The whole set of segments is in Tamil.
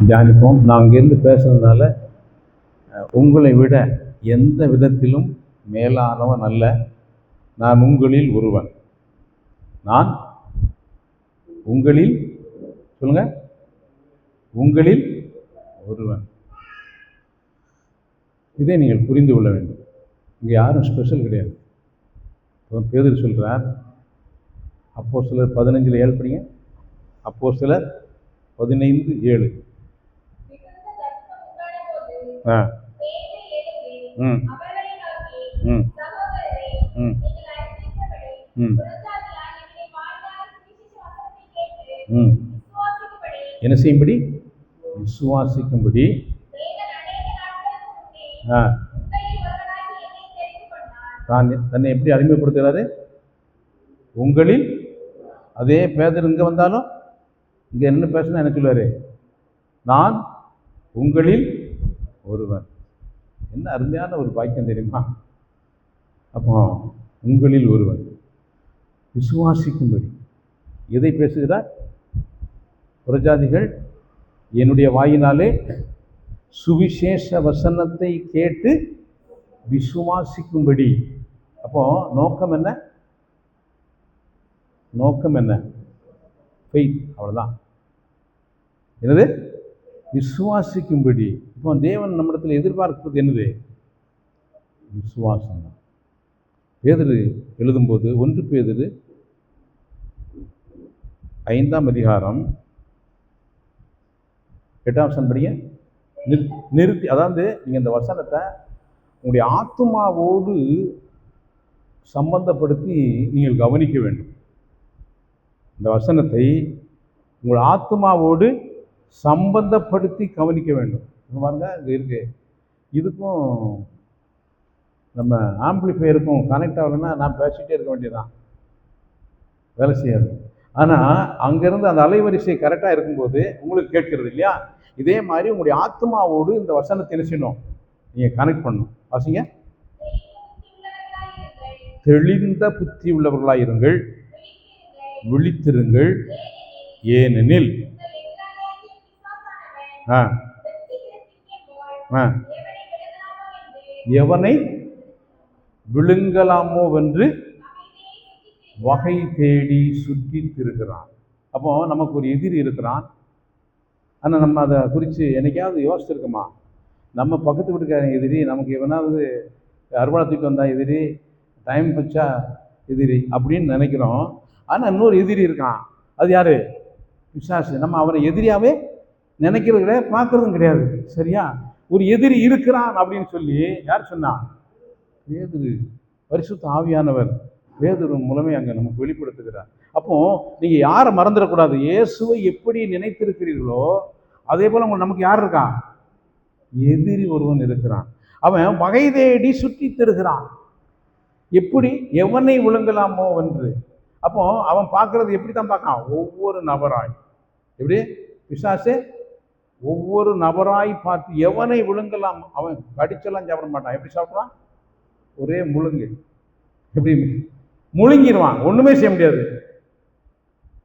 தியானிப்போம். நான் அங்கேருந்து பேசுகிறதுனால உங்களை விட எந்த விதத்திலும் மேலானவன் அல்ல. நான் உங்களில் ஒருவன். நான் உங்களில் சொல்லுங்க. உங்களில் ஒருவன். இதை நீங்கள் புரிந்து கொள்ள வேண்டும். இங்கே யாரும் ஸ்பெஷல் கிடையாது. இப்போ பேதர் சொல்கிறார் அப்போ சிலர் பதினஞ்சில் ஏழு படிங்க அப்போ சிலர் பதினைந்து ஏழு. ம். ம். ம். ம். ம். என்ன செய்யும்படி? விசுவாசிக்கும்படி. ஆ. தான் தன்னை எப்படி அறிமுகப்படுத்துகிறாரு? உங்களில் அதே பேதர் இங்கே வந்தாலும் இங்கே என்ன பேசுனா என்ன சொல்லுவார்? நான் உங்களில் ஒருவன். என்ன அருமையான ஒரு பாக்கியம் தெரியுமா? அப்போ உங்களில் ஒருவன். விசுவாசிக்கும்படி. எதை பேசுகிறார்? புரஜாதிகள் என்னுடைய வாயினாலே சுவிசேஷ வசனத்தை கேட்டு விசுவாசிக்கும்படி. அப்போ நோக்கம் என்ன? நோக்கம் என்ன? ஃபெய்த் அவ்வளோதான் என்னது? விசுவாசிக்கும்படி. இப்போ தேவன் நம்மிடத்தில் எதிர்பார்ப்பது என்னது? விசுவாசம். தான் பேதரு எழுதும்போது ஒன்று பேதரு ஐந்தாம் அதிகாரம் எட்டாம் சம்படிய படிங்க. நிறுத்தி அதாவது நீங்கள் இந்த வசனத்தை உங்களுடைய ஆத்மாவோடு சம்பந்தப்படுத்தி நீங்கள் கவனிக்க வேண்டும். இந்த வசனத்தை உங்கள் ஆத்மாவோடு சம்பந்தப்படுத்தி கவனிக்க வேண்டும். இங்க பாருங்க இங்கே இருக்குது இதுக்கும் நம்ம ஆம்பிளிஃபையருக்கும் கனெக்ட் ஆகலைன்னா நான் பேசிகிட்டே இருக்க வேண்டியதுதான். வேலை செய்யாது. ஆனால் அங்கேருந்து அந்த அலைவரிசை கரெக்டாக இருக்கும்போது உங்களுக்கு கேட்கிறது இல்லையா? இதே மாதிரி உங்களுடைய ஆத்மாவோடு இந்த வசனத்தை என்ன செய்யணும்? நீங்கள் கனெக்ட் பண்ணணும். வாசிங்க. தெளிந்த புத்தி உள்ளவர்களாக இருங்கள் விழித்திருங்கள். ஏனெனில் ஆ. ஆ. எவனை விழுங்கலாமோ வென்று வகை தேடி சுற்றி திருகிறான். அப்போ நமக்கு ஒரு எதிரி இருக்கிறான். ஆனால் நம்ம அதை குறித்து என்னைக்காவது யோசிச்சிருக்கோமா? நம்ம பக்கத்து வீட்டுக்காரன் எதிரி நமக்கு எவனாவது அறுவடை தூக்கிட்டு வந்தா எதிரி டைம் வச்சா எதிரி அப்படின்னு நினைக்கிறோம். ஆனால் இன்னொரு எதிரி இருக்கான். அது யார்? பிசாசு. நம்ம அவனை எதிரியாகவே நினைக்கிறது கிடையாது பார்க்கறதும் கிடையாது. சரியா? ஒரு எதிரி இருக்கிறான் அப்படின்னு சொல்லி யார் சொன்னா? பேதுரு பரிசுத்த ஆவியானவர். பேதுரு மூலமே அங்கே நமக்கு வெளிப்படுத்துகிறார். அப்போ நீங்க யாரை மறந்துடக்கூடாது? இயேசுவை எப்படி நினைத்திருக்கிறீர்களோ அதே போல உங்களுக்கு நமக்கு யார் இருக்கான் எதிரி ஒருவன் இருக்கிறான். அவன் வகை தேடி சுற்றி தருகிறான். எப்படி? எவனை விழுங்கலாமோ என்று. அப்போ அவன் பார்க்கறது எப்படி தான் பார்க்கான் ஒவ்வொரு நபராய். எப்படி? பிசாசு ஒவ்வொரு நபராய் பார்த்து எவனை விழுங்கலாம்? அவன் கடிச்செல்லாம் சாப்பிட மாட்டான். எப்படி சாப்பிட்றான் ஒரே முழுங்கு. எப்படி? முழுங்கிடுவான் ஒன்றுமே செய்ய முடியாது.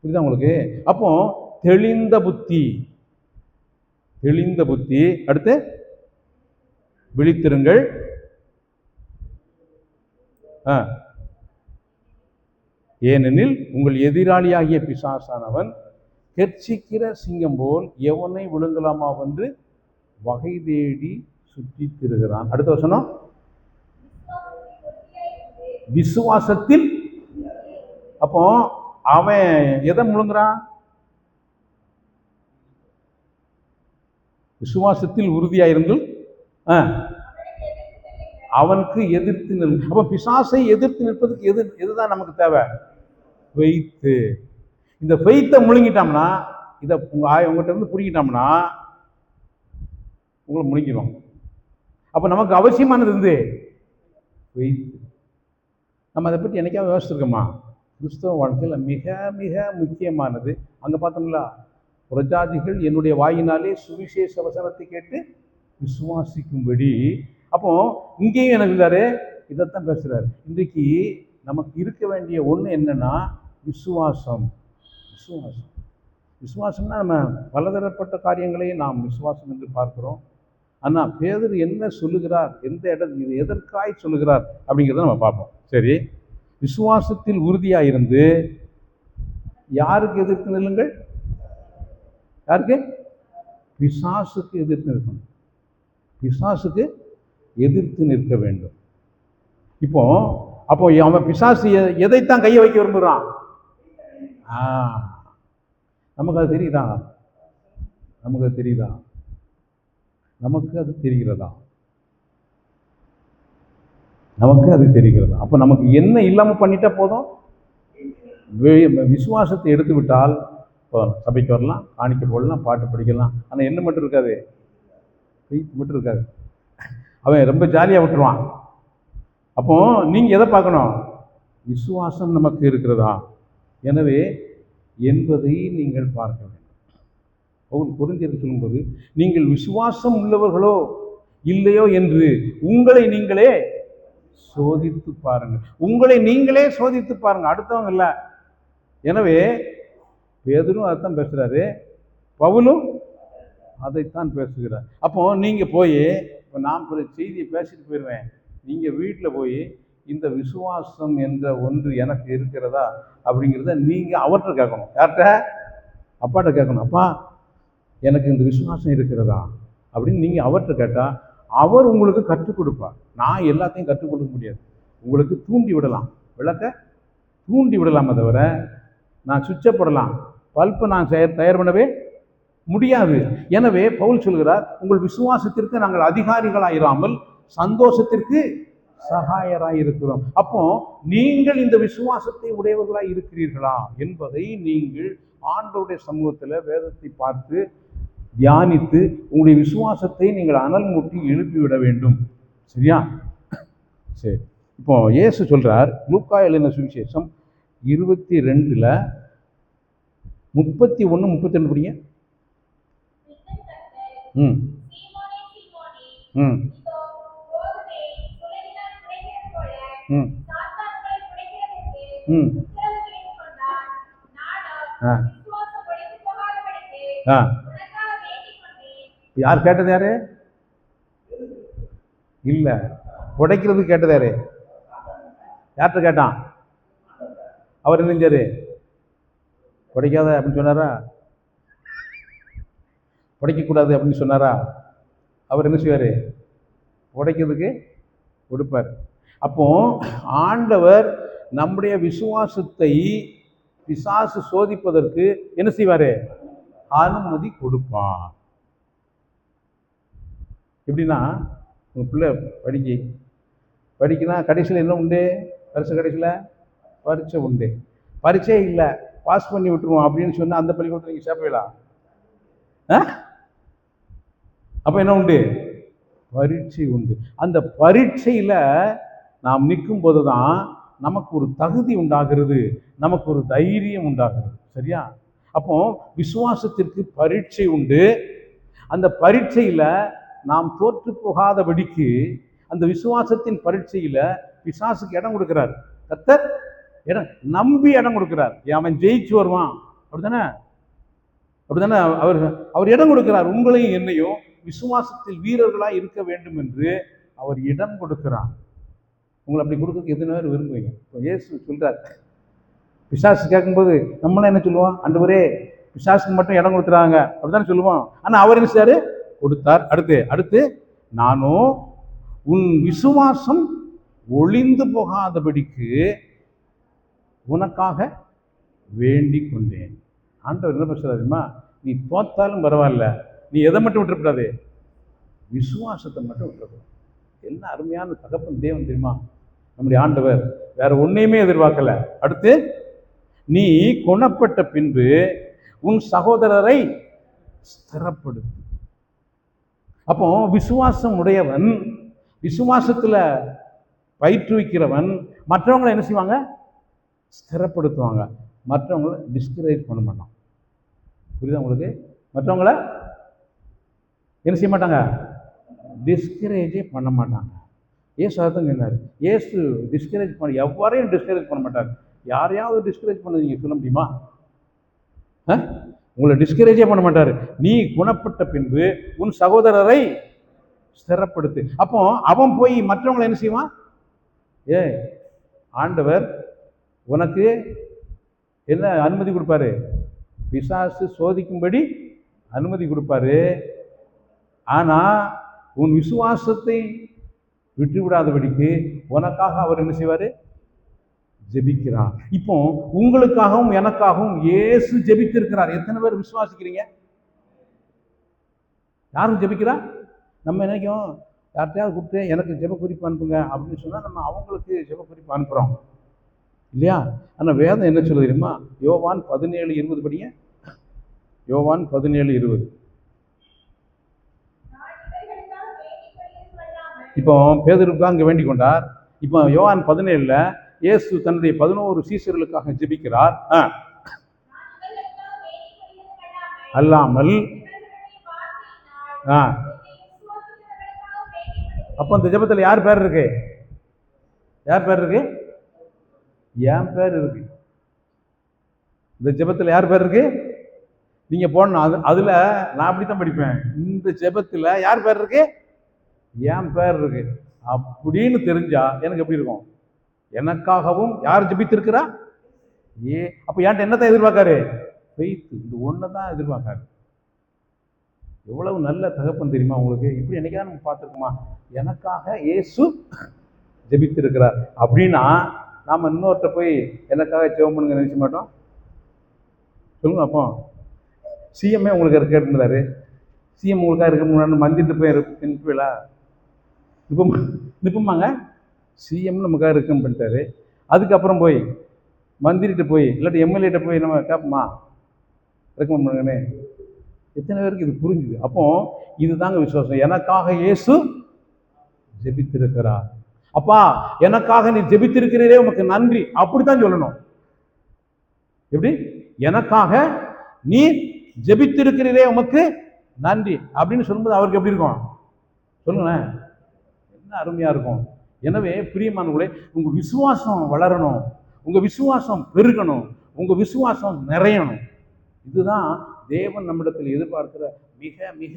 புரியுதா உங்களுக்கு? அப்போ தெளிந்த புத்தி. தெளிந்த புத்தி. அடுத்து விழித்திருங்கள். ஏனெனில் உங்கள் எதிராளியாகிய பிசாசானவன் கெர்ச்சிக்கிற சிங்கம் போல் எவனை விழுங்கலாமா என்று வகை தேடி சுற்றித் திருகிறான் அடுத்த வசனம். விசுவாசத்தில். அப்போ அவன் எதை முழுங்குறான் விசுவாசத்தில் உறுதியாயிருந்து ஆ, அவனுக்கு எதிர்த்து நில் அப்போ பிசாசை எதிர்த்து நிற்பதுக்கு எது எதுதான் நமக்கு தேவை? வைத்து. இந்த ஃபெய்த்தை முழுங்கிட்டோம்னா இதை உங்கள் ஆய் உங்கள்கிட்ட இருந்து பிடிக்கிட்டோம்னா உங்களை முழுங்கிடும் அப்போ நமக்கு அவசியமானது இருந்து ஃபெய்த்து நம்ம அதை பற்றி என்னைக்காவது யோசிச்சிருக்கோமா? கிறிஸ்தவ வாழ்க்கையில் மிக மிக முக்கியமானது. அங்கே பார்த்தோம்ல புரஜாதிகள் என்னுடைய வாயினாலே சுவிசேஷ வசனத்தை கேட்டு விசுவாசிக்கும்படி. அப்போ இங்கேயும் எனக்கு இருந்தாரு இதைத்தான் பேசுறாரு. இன்றைக்கு நமக்கு இருக்க வேண்டிய ஒன்று என்னன்னா விசுவாசம். விசுவாசம். விசுவாசம்னா நம்ம பலதரப்பட்ட காரியங்களை நாம் விசுவாசம் என்று பார்க்கிறோம். ஆனால் பேதர் என்ன சொல்லுகிறார்? எந்த இடம் இது எதற்காய் சொல்லுகிறார்? அப்படிங்கிறத நம்ம பார்ப்போம். சரி. விசுவாசத்தில் உறுதியாக இருந்து யாருக்கு எதிர்த்து நில்லுங்கள்? யாருக்கு? பிசாசுக்கு எதிர்த்து நிற்கணும். பிசாசுக்கு எதிர்த்து நிற்க வேண்டும். இப்போ அப்போ அவன் பிசாசு எதைத்தான் கையை வைக்க விரும்புகிறான் ஆ. நமக்கு அது தெரியுதா? நமக்கு அது தெரியுதா? நமக்கு அது தெரிகிறதா? நமக்கு அது தெரிகிறதா? அப்போ நமக்கு என்ன இல்லாமல் பண்ணிட்டா போதும்? விசுவாசத்தை எடுத்து விட்டால் இப்போ சபைக்கு வரலாம் காணிக்க போடலாம் பாட்டு படிக்கலாம். ஆனால் என்ன மட்டும் இருக்காது? faith மட்டும் இருக்காது. அவன் ரொம்ப ஜாலியாக விட்டுருவான். அப்போ நீங்கள் எதை பார்க்கணும்? விசுவாசம் நமக்கு இருக்கிறதா? எனவே என்பதை நீங்கள் பார்க்க வேண்டும். பவுல் பொருந்தியருக்கு சொல்லும்போது நீங்கள் விசுவாசம் உள்ளவர்களோ இல்லையோ என்று உங்களை நீங்களே சோதித்து பாருங்கள். உங்களை நீங்களே சோதித்து பாருங்கள். அடுத்தவங்க இல்லை. எனவே பேதரும் அதைத்தான் பேசுகிறாரு பவுலும் அதைத்தான் பேசுகிறார். அப்போ நீங்கள் போய் இப்போ நான் ஒரு செய்தியை பேசிட்டு போயிடுவேன் நீங்கள் வீட்டில் போய் இந்த விசுவாசம் என்ற ஒன்று எனக்கு இருக்கிறதா அப்படிங்கிறத நீங்கள் அவர்கிட்ட கேட்கணும். யார்கிட்ட? அப்பாட்ட கேட்கணும். அப்பா எனக்கு இந்த விசுவாசம் இருக்கிறதா அப்படின்னு நீங்கள் அவர்கிட்ட கேட்டால் அவர் உங்களுக்கு கற்றுக் கொடுப்பார். நான் எல்லாத்தையும் கற்றுக் கொடுக்க முடியாது. உங்களுக்கு தூண்டி விடலாம். விளக்க? தூண்டி விடலாமே தவிர நான் சுவிட்சை போடலாம். பல்பை நான் செய தயார் பண்ணவே முடியாது. எனவே பவுல் சொல்கிறார் உங்கள் விசுவாசத்திற்கு நாங்கள் அதிகாரிகளாயிராமல் சந்தோஷத்திற்கு சகாயராய் இருக்கிறோம் அப்போ நீங்கள் இந்த விசுவாசத்தை உடையவர்களாய் இருக்கிறீர்களா என்பதை நீங்கள் ஆண்டவருடைய சமூகத்தில் வேதத்தை பார்த்து தியானித்து உங்களுடைய விசுவாசத்தை நீங்கள் அனல் மூட்டி எழுப்பிவிட வேண்டும். சரியா? சரி. இப்போ இயேசு சொல்றார் லூக்கா எழுதின சுவிசேஷம் இருபத்தி ரெண்டில் முப்பத்தி ஒன்று முப்பத்தி ரெண்டு படிங்க. ம். ம். ம். ம். ஆ. ஆ. யார் கேட்டது யாரு? இல்லை. உடைக்கிறது கேட்டது யாரு? யார்கிட்ட கேட்டான்? அவர் என்ன செஞ்சாரு? உடைக்காத அப்படின்னு சொன்னாரா? உடைக்கக்கூடாது அப்படின்னு சொன்னாரா? அவர் என்ன செய்வார்? உடைக்கிறதுக்கு கொடுப்பார் அப்போ ஆண்டவர் நம்முடைய விசுவாசத்தை பிசாசு சோதிப்பதற்கு என்ன செய்வார்? அனுமதி கொடுப்பார். எப்படின்னா உங்கள் பிள்ளை படிக்க படிக்கினா கடைசியில் என்ன உண்டு? பரிசு கடைசியில்? பரீட்சை உண்டு. பரீட்சை இல்லை பாஸ் பண்ணி விட்டுருவோம் அப்படின்னு சொன்னால் அந்த பள்ளிக்கூடத்தில் நீங்கள் சேர்ப்பீங்களா ஆ? அப்போ என்ன உண்டு? பரீட்சை உண்டு. அந்த பரீட்சையில் நாம் நிற்கும் போது தான் நமக்கு ஒரு தகுதி உண்டாகிறது நமக்கு ஒரு தைரியம் உண்டாகிறது. சரியா? அப்போ விசுவாசத்திற்கு பரீட்சை உண்டு. அந்த பரீட்சையில் நாம் தோற்று போகாதபடிக்கு அந்த விசுவாசத்தின் பரீட்சையில் பிசாசுக்கு இடம் கொடுக்கிறார். கத்தர் இடம் நம்பி இடம் கொடுக்கிறார். அவன் ஜெயிச்சு வருவான்? அப்படிதானே அப்படிதானே அவர் அவர் இடம் கொடுக்கிறார். உங்களையும் என்னையும் விசுவாசத்தில் வீரர்களாக இருக்க வேண்டும் என்று அவர் இடம் கொடுக்கிறார். உங்களை அப்படி கொடுக்க எத்தனை பேர் விரும்புவீங்க? இப்போ ஏசு சொல்கிறார் பிசாசு கேட்கும்போது நம்மளாம் என்ன சொல்லுவோம்? ஆண்டவரே பிசாசுக்கு மட்டும் இடம் கொடுத்துறாங்க. அப்படிதானே சொல்லுவோம். ஆனால் அவர் என்ன சார் கொடுத்தார். அடுத்து அடுத்து நானும் உன் விசுவாசம் ஒளிந்து போகாதபடிக்கு உனக்காக வேண்டிக் கொண்டேன். ஆண்டவர் என்ன பேசுறாருமா தெரியுமா? நீ தோத்தாலும் பரவாயில்ல. நீ எதை மட்டும் விட்டுறக்கூடாது? விசுவாசத்தை மட்டும் விட்டுறக்கூடாது. என்ன அருமையான தகப்பன் தேவன் தெரியுமா? நம்முடைய ஆண்டவர் வேற ஒன்றையுமே எதிர்பார்க்கல. அடுத்து நீ குணப்பட்ட பின்பு உன் சகோதரரை ஸ்திரப்படுத்து. அப்போ விசுவாசம் உடையவன் விசுவாசத்தில் பயிற்றுவிக்கிறவன் மற்றவங்களை என்ன செய்வாங்க? ஸ்திரப்படுத்துவாங்க. மற்றவங்கள டிஸ்கரேஜ் பண்ண மாட்டான். புரியுதா உங்களுக்கு? மற்றவங்கள என்ன செய்ய மாட்டாங்க? டிஸ்கரேஜே பண்ண மாட்டாங்க. ஏசு அதான் சொன்னார். ஏசு டிஸ்கரேஜ் பண்ண எவ்வாறையும் டிஸ்கரேஜ் பண்ண மாட்டார். யாரையாவது டிஸ்கரேஜ் பண்ண நீங்கள் சொல்ல முடியுமா? ஆ? உங்களை டிஸ்கரேஜே பண்ண மாட்டார். நீ குணப்பட்ட பின்பு உன் சகோதரரை ஸ்திரப்படுத்து அப்போ அவன் போய் மற்றவங்களை என்ன செய்வான்? ஏ ஆண்டவர் உனக்கு என்ன அனுமதி கொடுப்பாரு? பிசாசு சோதிக்கும்படி அனுமதி கொடுப்பாரு. ஆனால் உன் விசுவாசத்தை விட்டுவிடாதபடிக்கு உனக்காக அவர் என்ன செய்வார்? ஜெபிக்கிறார். இப்போ உங்களுக்காகவும் எனக்காகவும் இயேசு ஜெபித்திருக்கிறார். எத்தனை பேர் விசுவாசிக்கிறீங்க? யாரும் ஜெபிக்கிறா? நம்ம நினைக்கும்? யார்கிட்டயாவது கூப்பிட்டு எனக்கு ஜெப குறிப்பு அனுப்புங்க அப்படின்னு சொன்னால் நம்ம அவங்களுக்கு ஜெப குறிப்பு அனுப்புகிறோம் இல்லையா? ஆனால் வேதம் என்ன சொல்லுது தெரியுமா? யோவான் பதினேழு இருபது படிங்க. யோவான் பதினேழு இருபது நான் இவர்களுக்காக வேண்டிக் கொள்கிறது அல்லாமல் இப்போ பேதருக்கு அங்கே வேண்டிக் கொண்டார். இப்போ யோவான் பதினேழில் இயேசு தன்னுடைய பதினோரு சீசர்களுக்காக ஜெபிக்கிறார். ஆ, அல்லாமல். ஆ. அப்போ இந்த ஜெபத்தில் யார் பேர் இருக்கு? யார் பேர் இருக்கு? என் பேர் இருக்கு. இந்த ஜெபத்தில் யார் பேர் இருக்கு? நீங்கள் போடணும். அது அதில் நான் அப்படி தான் படிப்பேன். இந்த ஜெபத்தில் யார் பேர் இருக்குது என் பேர் இருக்கு. அப்படின்னு தெரிஞ்சா எனக்கு எப்படி இருக்கும்? எனக்காகவும் யார் ஜபித்திருக்கிறா? ஏ அப்போ என்கிட்ட என்னத்தான் எதிர்பார்க்காரு? பெய்த்து இந்த ஒன்றை தான் எதிர்பார்க்காரு. எவ்வளவு நல்ல தகப்பன் தெரியுமா உங்களுக்கு? இப்படி என்னைக்காவது நம்ம பார்த்துருக்கோமா? எனக்காக ஏசு ஜபித்திருக்கிறார். அப்படின்னா நாம் இன்னொருத்த போய் எனக்காக ஜெபம் பண்ணுங்க நினச்ச மாட்டோம்? சொல்லுங்க அப்போ. சிஎம்ஏ உங்களுக்கு கேட்டிருந்தாரு. சிஎம் உங்களுக்காக இருக்க முன்னாடி மந்திட்டு போய் இருப்பீங்களா நிற்பமா நிற்பமாங்க சிஎம் நமக்காக இருக்குன்னு பண்ணிட்டாரு. அதுக்கப்புறம் போய் மந்திரிகிட்ட போய் இல்லாட்டி எம்எல்ஏட்ட போய் நம்ம கேட்போமா ரெக்கமெண்ட் பண்ணுங்கண்ணே. எத்தனை பேருக்கு இது புரிஞ்சுது? அப்போ இதுதாங்க விசுவாசம். எனக்காக இயேசு ஜெபித்திருக்கிறார். அப்பா எனக்காக நீ ஜெபித்திருக்கிறீரே உனக்கு நன்றி. அப்படித்தான் சொல்லணும். எப்படி? எனக்காக நீ ஜெபித்திருக்கிறீரே உமக்கு நன்றி. அப்படின்னு சொல்லும்போது அவருக்கு எப்படி இருக்கும்? சொல்லுங்களேன். என்ன இருக்கும். எனவே பிரியமானவர்களே உங்கள் விசுவாசம் வளரணும். உங்கள் விசுவாசம் பெருகணும். உங்கள் விசுவாசம் நிறையணும். இதுதான் தேவன் நம்மிடத்தில் எதிர்பார்க்கிற மிக மிக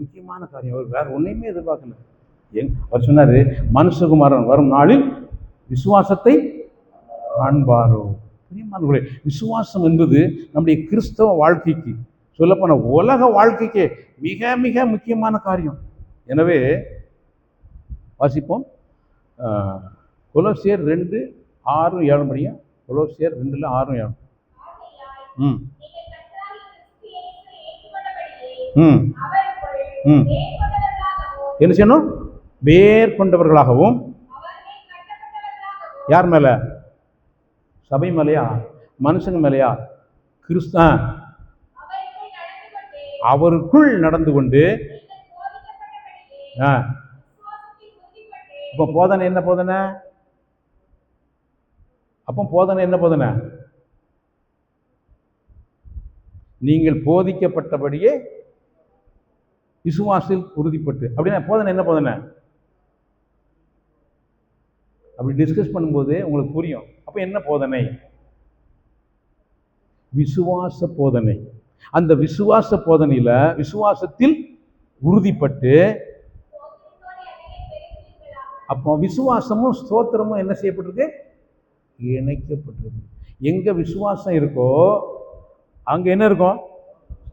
முக்கியமான காரியம். அவர் வேற ஒன்றையுமே எதிர்பார்க்கல. எங் அவர் சொன்னார் மனுஷகுமாரன் வரும் நாளில் விசுவாசத்தை காண்பாரோ. பிரியமானவர்களே விசுவாசம் என்பது நம்முடைய கிறிஸ்தவ வாழ்க்கைக்கு சொல்லப்போன உலக வாழ்க்கைக்கே மிக மிக முக்கியமான காரியம். எனவே வாசிப்போம். கொலோசியர் ரெண்டு ஆறும் ஏழு முடியும் குலோசியர் ரெண்டில் ஆறும் ஏழு ம். ம். ம். என்ன செய்யணும்? வேர் கொண்டவர்களாகவும் யார் மேலே? சபை மேலையா? மனுஷங்க மேலையா? கிறிஸ்தான் அவருக்குள் நடந்து கொண்டு ஆ. இப்போ போதனை என்ன போதனை? அப்போ போதனை என்ன போதனை? நீங்கள் போதிக்கப்பட்டபடியே விசுவாசில் உறுதிப்பட்டு. அப்படின்னா போதனை என்ன போதனை? அப்படி டிஸ்கஸ் பண்ணும்போது உங்களுக்கு புரியும். அப்போ என்ன போதனை? விசுவாச போதனை. அந்த விசுவாச போதனையில விசுவாசத்தில் உறுதிப்பட்டு அப்போ விசுவாசமும் ஸ்தோத்திரமும் என்ன செய்யப்பட்டிருக்கு? இணைக்கப்பட்டிருக்கு. எங்கே விசுவாசம் இருக்கோ அங்கே என்ன இருக்கும்?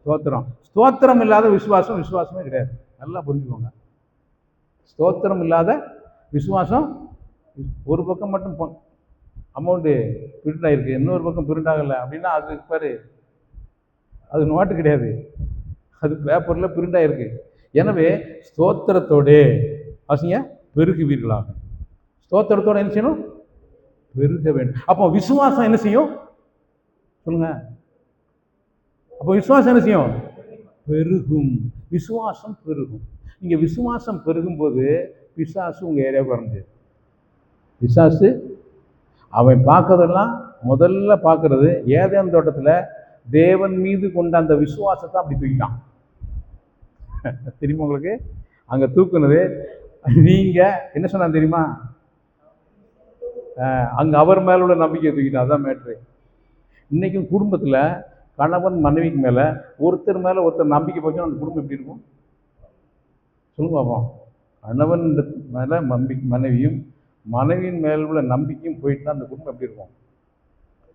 ஸ்தோத்திரம். ஸ்தோத்திரம் இல்லாத விசுவாசம் விசுவாசமே கிடையாது. நல்லா புரிஞ்சுக்கோங்க. ஸ்தோத்திரம் இல்லாத விசுவாசம் ஒரு பக்கம் மட்டும் அமௌண்ட்டு பிரிண்ட் ஆகிருக்கு இன்னொரு பக்கம் பிரிண்ட் ஆகலை அப்படின்னா அது பாரு அது நோட்டு கிடையாது. அது பேப்பரில் பிரிண்ட் ஆகிருக்கு எனவே ஸ்தோத்திரத்தோடே வாசிங்க. பெருகுவீர்களாக. ஸ்தோத்திரத்தோடு என்ன செய்யணும்? பெருக வேண்டும். அப்போ விசுவாசம் என்ன செய்யும்? சொல்லுங்க. அப்போ விசுவாசம் என்ன செய்யும்? பெருகும். விசுவாசம் பெருகும். நீங்கள் விசுவாசம் பெருகும் போது பிசாசு உங்கள் ஏரியாவுக்கு வர முடியாது பிசாசு அவன் பார்க்கறதெல்லாம் முதல்ல பார்க்கறது ஏதேன் தோட்டத்தில் தேவன் மீது கொண்ட அந்த விசுவாசத்தை அப்படி தூக்கிட்டான். தெரியுமா உங்களுக்கு? அங்கே தூக்குனது நீங்க என்ன சொன்னா தெரியுமா? அங்கே அங்க அவர் மேல உள்ள நம்பிக்கையை தூக்கிட்டு அதான் மேட்ரு இன்னைக்கும் குடும்பத்தில் கணவன் மனைவிக்கு மேலே ஒருத்தர் மேலே ஒருத்தர் நம்பிக்கை போச்சுன்னா அந்த குடும்பம் எப்படி இருக்கும்? சொல்லுங்க பாப்போம். கணவன் மேலே நம்பி மனைவியும் மனைவியின் மேல் உள்ள நம்பிக்கையும் போயிட்டுனா அந்த குடும்பம் எப்படி இருக்கும்?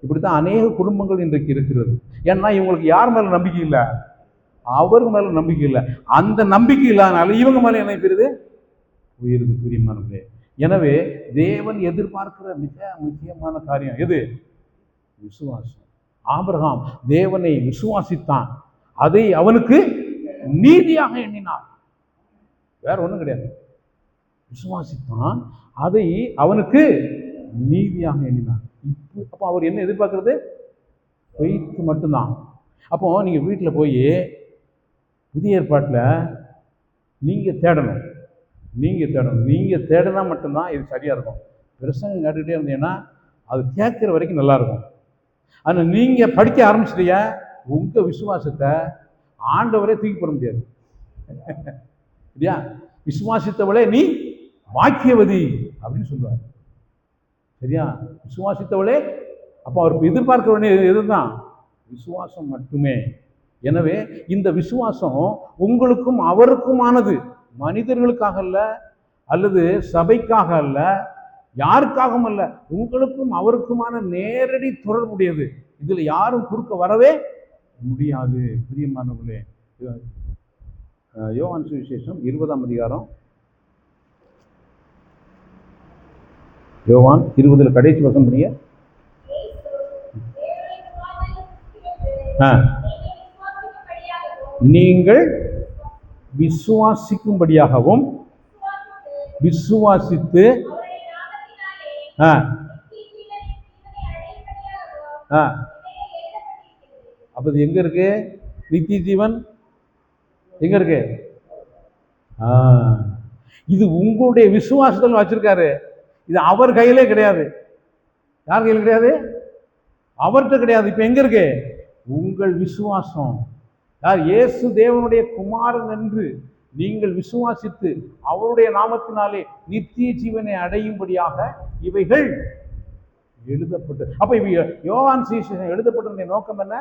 இப்படி தான் அநேக குடும்பங்கள் இன்றைக்கு இருக்கிறது. ஏன்னா இவங்களுக்கு யார் மேலே நம்பிக்கை இல்லை? அவருக்கு மேலே நம்பிக்கை இல்லை. அந்த நம்பிக்கை இல்லாதனால இவங்க மேலே என்ன பெறுது உயிருக்கு பிரியமானவர்களே எனவே தேவன் எதிர்பார்க்கிற மிக முக்கியமான காரியம் எது? விசுவாசம். ஆபிரகாம் தேவனை விசுவாசித்தான். அதை அவனுக்கு நீதியாக எண்ணினான். வேற ஒன்றும் கிடையாது. விசுவாசித்தான். அதை அவனுக்கு நீதியாக எண்ணினான். இப்போ அப்போ அவர் என்ன எதிர்பார்க்கறது? பொய்த்து மட்டும்தான். அப்போ நீங்கள் வீட்டில் போய் புதிய ஏற்பாட்டில் நீங்கள் தேடணும். நீங்கள் தேடணும். நீங்கள் தேடினா மட்டும்தான் இது சரியாக இருக்கும். பிரசங்கம் கேட்டுக்கிட்டே இருந்தீங்கன்னா அது கேட்குற வரைக்கும் நல்லா இருக்கும். ஆனால் நீங்கள் படிக்க ஆரம்பிச்சிட்டீங்க உங்கள் விசுவாசத்தை ஆண்டவரே தூக்கி போட முடியாது. இல்லையா? விசுவாசித்தவளே நீ வாக்கியவதி அப்படின்னு சொல்லுவார். சரியா? விசுவாசித்தவளே அப்போ அவர் எதிர்பார்க்க வேண்டிய இதுதான். விசுவாசம் மட்டுமே. எனவே இந்த விசுவாசம் உங்களுக்கும் அவருக்குமானது. மனிதர்களுக்காக அல்ல அல்லது சபைக்காக அல்ல யாருக்காகவும் அல்ல உங்களுக்கும் அவருக்குமான நேரடி தொடர்புடையது. இதில் யாரும் குறுக்க வரவே முடியாது. பிரியமானவர்களே யோகான் யோவான் சுவிசேஷம் இருபதாம் அதிகாரம். யோவான் இருபதில் கடைசி வசம் பண்ணிய ஆ நீங்கள் விசுவாசிக்கும்படியாகவும் விசுவாசித்து ஆ ஆ. அப்போ இது எங்க இருக்கு? நித்திய ஜீவன் எங்க இருக்கு? ஆ. இது உங்களுடைய விசுவாசத்தில் வச்சிருக்காரு. இது அவர் கையிலே கிடையாது. யார் கையில் கிடையாது? அவர்கிட்ட கிடையாது. இப்போ எங்க இருக்கு? உங்கள் விசுவாசம். யார்? இயேசு தேவனுடைய குமாரன் என்று நீங்கள் விசுவாசித்து அவருடைய நாமத்தினாலே நித்திய ஜீவனை அடையும்படியாக இவைகள் எழுதப்பட்டு அப்ப இவை யோவான் சீசன் எழுதப்பட்டிருந்த நோக்கம் என்ன?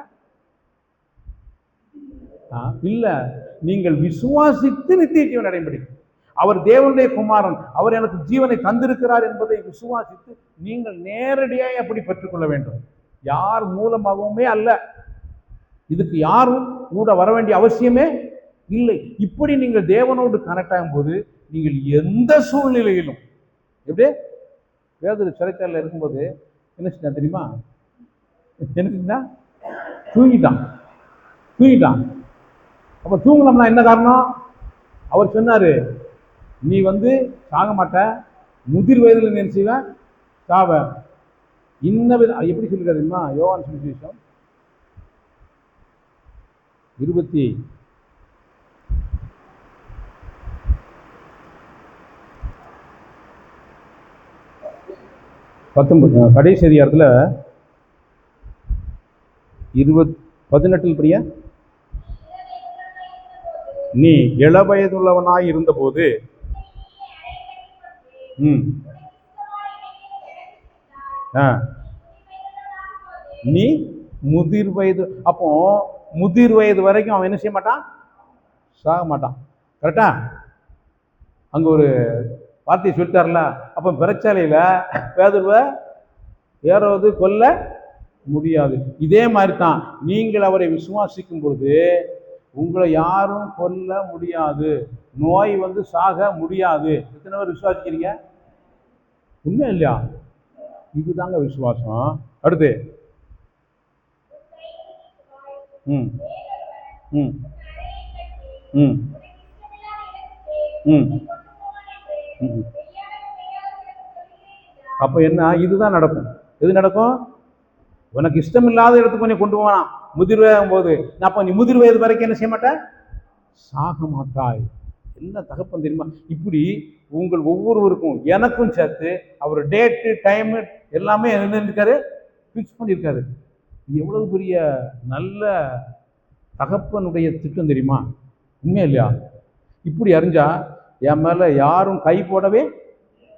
ஆ, இல்ல. நீங்கள் விசுவாசித்து நித்திய ஜீவன் அடையும்படி. அவர் தேவனுடைய குமாரன். அவர் எனக்கு ஜீவனை தந்திருக்கிறார் என்பதை விசுவாசித்து நீங்கள் நேரடியாக அப்படி பெற்றுக்கொள்ள வேண்டும். யார் மூலமாகவுமே அல்ல. இதுக்கு யாரும் கூட வர வேண்டிய அவசியமே இல்லை. இப்படி நீங்கள் தேவனோடு கனெக்ட் ஆகும்போது நீங்கள் எந்த சூழ்நிலையிலும் எப்படி வேதர் சிறைச்சாலையில் இருக்கும்போது என்ன செஞ்சான் தெரியுமா? என்ன தூங்கிட்டான். தூங்கிட்டான். அப்போ தூங்கலாம்னா என்ன காரணம்? அவர் சொன்னார் நீ வந்து சாக மாட்ட முதிர் வயதில் நினைச்சுவேன் சாவ. இன்ன வித எப்படி சொல்லிருக்காரு யோகான் யோவான் சுவிசேஷம் இருபத்தி பத்தொன்பது. கடைசி அதிகாரத்தில் இருபத் பதினெட்டில் பிரியா? நீ இளவயதுள்ளவனாய் இருந்தபோது ம். ஆ. நீ முதிர் வயது அப்போ முதிர் வயது வரைக்கும் அவன் என்ன செய்ய மாட்டான்? சாக மாட்டான். கரெக்டா அங்கே ஒரு வார்த்தையை சொல்லிட்டார்ல அப்போ பிரச்சாலையில் பேதுருவை ஏறுவது கொல்ல முடியாது. இதே மாதிரி தான் நீங்கள் அவரை விசுவாசிக்கும் பொழுது உங்களை யாரும் கொல்ல முடியாது. நோய் வந்து சாக முடியாது. எத்தனை பேர் விசுவாசிக்கிறீங்க? உண்மை இல்லையா? இதுதாங்க விசுவாசம். அடுத்து ம். ம். ம். ம். ம் அப்போ என்ன? இதுதான் நடக்கும். எது நடக்கும்? உனக்கு இஷ்டம் இல்லாத இடத்துக்கு கொஞ்சம் கொண்டு போவான்? முதிர் வயதும் போது நான் அப்போ நீ முதிர் வயது வரைக்கும் என்ன செய்ய மாட்டேன்? சாக மாட்டாய். என்ன தகப்பன் தெரியுமா? இப்படி உங்கள் ஒவ்வொருவருக்கும் எனக்கும் சேர்த்து அவர் டேட்டு டைமு எல்லாமே என்ன இருக்காரு? ஃபிக்ஸ் பண்ணியிருக்காரு. இது எவ்வளவு பெரிய நல்ல தகப்பனுடைய திட்டம் தெரியுமா? உண்மையா இல்லையா? இப்படி அறிஞ்சால் என் மேலே யாரும் கை போடவே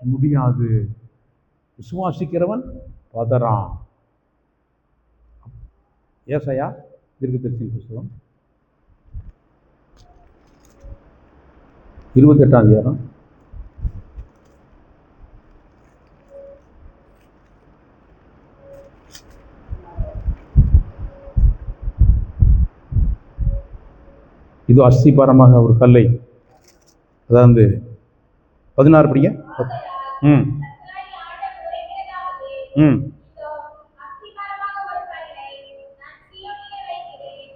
முடியாது. விசுவாசிக்கிறவன் பதறான். ஏசையா தீர்க்கதரிசியின் புஸ்தகம். இருபத்தெட்டாம் அதிகாரம். இது அஸ்திபாரமாக ஒரு கல்லை. அதாவது பதினாறு படிங்க. ம். ம்.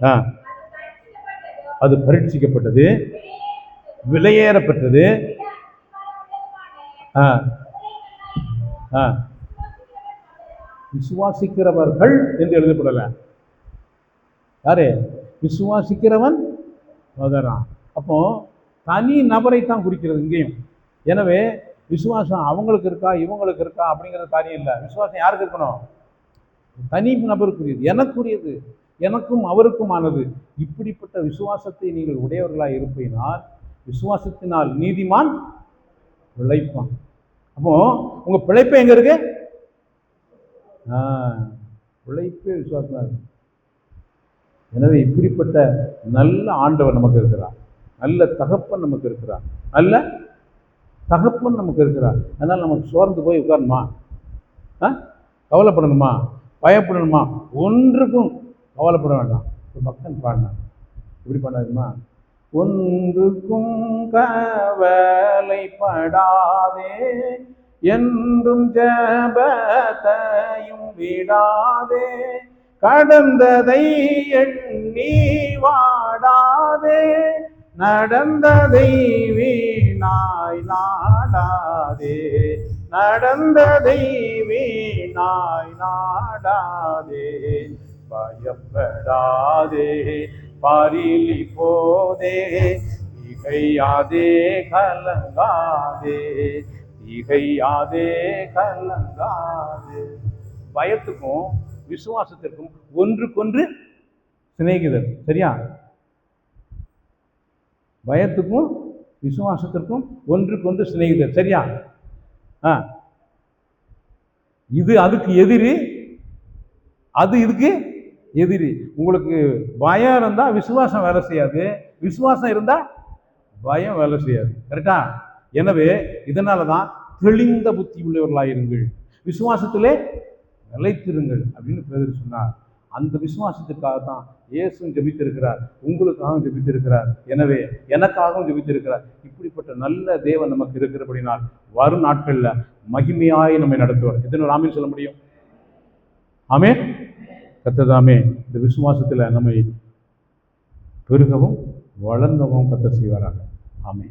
ஆ. அது அது பரீட்சிக்கப்பட்டது. விலையேறப்பட்டது. ஆ. ஆ. விசுவாசிக்கிறவர்கள் என்று எழுதப்படலை. யாரு? விசுவாசிக்கிறவன் மகரான் அப்போது தனி நபரை தான் குறிக்கிறது இங்கேயும். எனவே விசுவாசம் அவங்களுக்கு இருக்கா இவங்களுக்கு இருக்கா அப்படிங்கிற காரியம் இல்லை. விசுவாசம் யாருக்கு இருக்கணும்? தனி நபருக்குரியது. எனக்குரியது. எனக்கும் அவருக்குமானது. இப்படிப்பட்ட விசுவாசத்தை நீங்கள் உடையவர்களாக இருப்பீனால் விசுவாசத்தினால் நீதிமான் பிழைப்பான். அப்போ உங்கள் பிழைப்பு எங்கே இருக்கு? ஆ, பிழைப்பே விசுவாசமாக இருக்கு. எனவே இப்படிப்பட்ட நல்ல ஆண்டவர் நமக்கு இருக்கிறார். நல்ல தகப்பன் நமக்கு இருக்கிறார். நல்ல தகப்பன் நமக்கு இருக்கிறார். அதனால் நமக்கு சோர்ந்து போய் உட்காரணுமா? ஆ? கவலைப்படணுமா? பயப்படணுமா? ஒன்றுக்கும் கவலைப்பட வேண்டாம். ஒரு பக்தன் பாடினான். இப்படி பண்ணாதுமா ஒன்றுக்கும் கவலைப்படாதே என்றும் ஜபத்தையும் விடாதே கடந்ததை எண்ணி வாடாதே நடந்ததை வீணாய் நாடாதே நடந்ததை வீணாய் நாடாதே பயப்படாதே பாரிலி போதே திகையாதே கலங்காதே திகையாதே கலங்காதே. பயத்துக்கும் விசுவாசத்திற்கும் ஒன்றுக்கொன்று சிநேகிதர். சரியா? பயத்துக்கும் விசுவாசத்திற்கும் ஒன்றுக்கொன்று சிநேகிதர். சரியா? ஆ. இது அதுக்கு எதிரி அது இதுக்கு எதிரி. உங்களுக்கு பயம் இருந்தால் விசுவாசம் வேலை செய்யாது. விசுவாசம் இருந்தால் பயம் வேலை செய்யாது. கரெக்டா? எனவே இதனால தான் தெளிந்த புத்தி உள்ளவர்களாயிருங்கள். விசுவாசத்திலே நிலைத்திருங்கள் அப்படின்னு பேதர் சொன்னார். அந்த விசுவாசத்துக்காக தான் இயேசும் ஜெபித்திருக்கிறார் உங்களுக்காகவும் ஜெபித்திருக்கிறார். எனவே எனக்காகவும் ஜெபித்திருக்கிறார். இப்படிப்பட்ட நல்ல தேவன் நமக்கு இருக்கிறபடினால் வரும் நாட்களில் மகிமையாய் நம்மை நடத்துவார். எத்தனை ஆமீன் சொல்ல முடியும்? ஆமே கத்ததாமே இந்த விசுவாசத்தில் நம்மை பெருகவும் வளர்ந்தவும் கத்த செய்வாராக. ஆமே